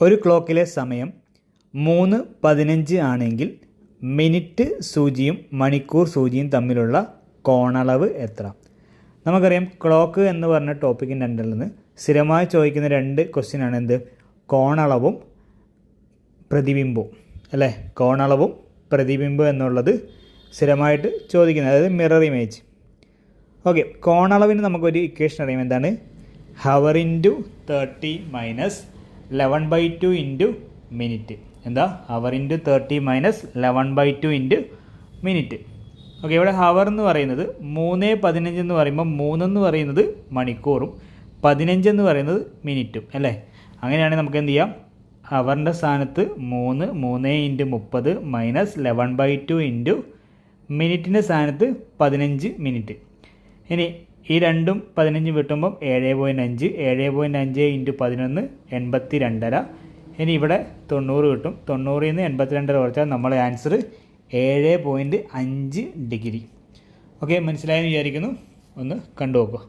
ഒരു ക്ലോക്കിലെ സമയം മൂന്ന് പതിനഞ്ച് ആണെങ്കിൽ മിനിറ്റ് സൂചിയും മണിക്കൂർ സൂചിയും തമ്മിലുള്ള കോണളവ് എത്ര? നമുക്കറിയാം ക്ലോക്ക് എന്ന് പറഞ്ഞ ടോപ്പിക്കിന്റെ അണ്ടറിൽ നിന്ന് സ്ഥിരമായി ചോദിക്കുന്ന രണ്ട് ക്വസ്റ്റ്യനാണ് എന്ത്? കോണളവും പ്രതിബിംബവും. അല്ലേ? കോണളവും പ്രതിബിംബം എന്നുള്ളത് സ്ഥിരമായിട്ട് ചോദിക്കുന്നത് അതായത് മിറർ ഇമേജ് ഓക്കെ കോണളവിന് നമുക്കൊരു ഇക്വേഷൻ അറിയാം. എന്താണ്? Hour into thirty minus eleven by two into minute എന്താ? Hour into thirty minus eleven by two into minute okay ഇവിടെ ഹവർ എന്ന് പറയുന്നത് മൂന്ന് പതിനഞ്ച് എന്ന് പറയുമ്പോൾ മൂന്നെന്ന് പറയുന്നത് മണിക്കൂറും പതിനഞ്ച് എന്ന് പറയുന്നത് മിനിറ്റും അല്ലേ? അങ്ങനെയാണെങ്കിൽ നമുക്ക് എന്ത് ചെയ്യാം? ഹവറിന്റെ സ്ഥാനത്ത് മൂന്ന് മൂന്ന് ഇന്റു മുപ്പത് minus eleven by two into മിനിറ്റിന്റെ സ്ഥാനത്ത് പതിനഞ്ച് മിനിറ്റ് ഇനി ഈ രണ്ടും പതിനഞ്ച് വെട്ടുമ്പം ഏഴ് പോയിന്റ് അഞ്ച് ഏഴ് പോയിന്റ് അഞ്ച് ഇന്റു പതിനൊന്ന് എൺപത്തി രണ്ടര ഇനി ഇവിടെ തൊണ്ണൂറ് കിട്ടും. തൊണ്ണൂറിൽ നിന്ന് എൺപത്തി രണ്ടര കുറച്ചാൽ നമ്മളെ ആൻസർ ഏഴ് പോയിന്റ് അഞ്ച് ഡിഗ്രി. ഓക്കെ മനസ്സിലായെന്ന് വിചാരിക്കുന്നു. ഒന്ന് കണ്ടു നോക്കുക